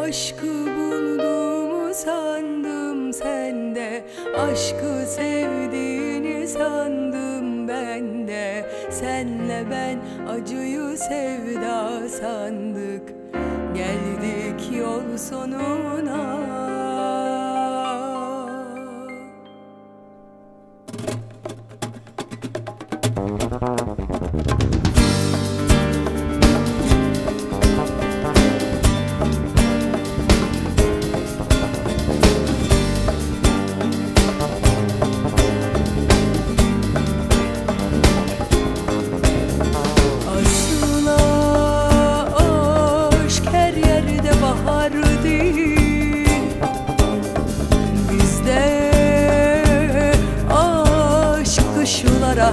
Aşkı bulduğumu sandım sende. Aşkı sevdiğini sandım ben de Senle ben acıyı sevda sandık. Geldik yol sonuna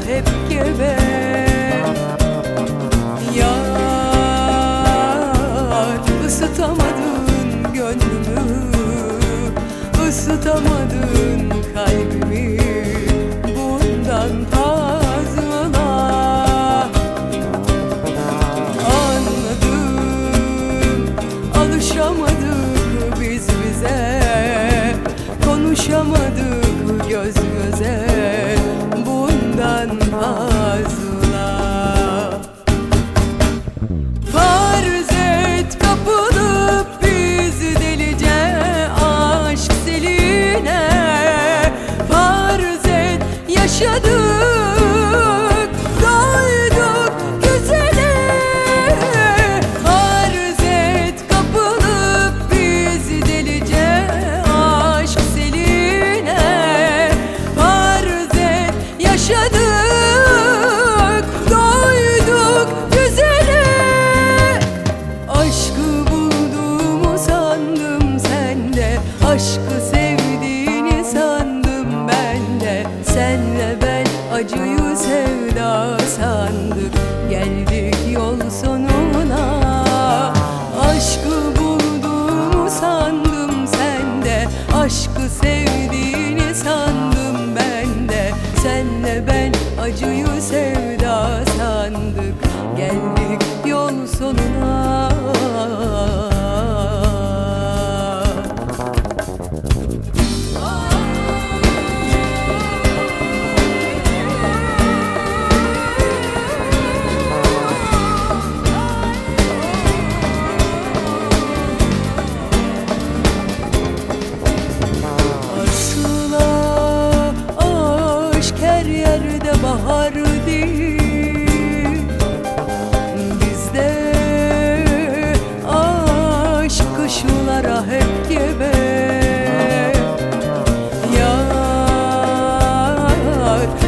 hep gebe. Yar ısıtamadın yaşadık. Doyduk güzele. Farz et kapılıp biz delice aşk seline. Farz et yaşadık. Doyduk güzele. Aşkı bulduğumu sandım sende. Aşkı acıyı sevda sandık. Geldik yol sonuna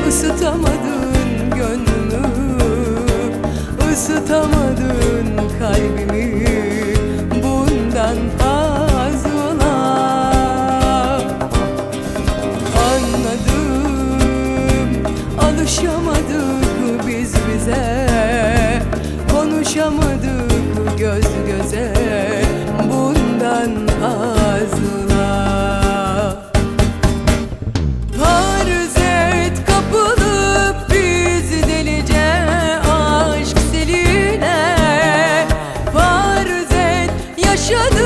Yar ısıtamadın gönlümü ısıtamadın kalbimi. Bundan fazla Anladım Alışamadık biz bize. Konuşamadık göz göze yaşadık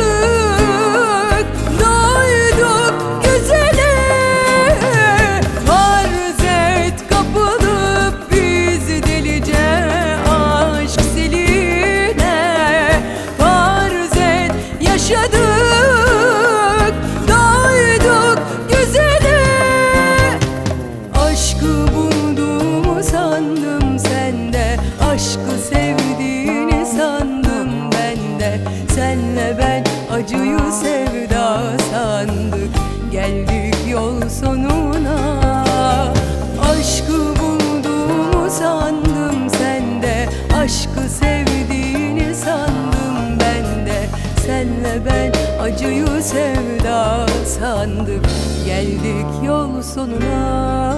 acıyı sevda sandık. Geldik yol sonuna. Aşkı bulduğumu sandım sende. Aşkı sevdiğini sandım ben de Senle ben acıyı sevda sandık. Geldik yol sonuna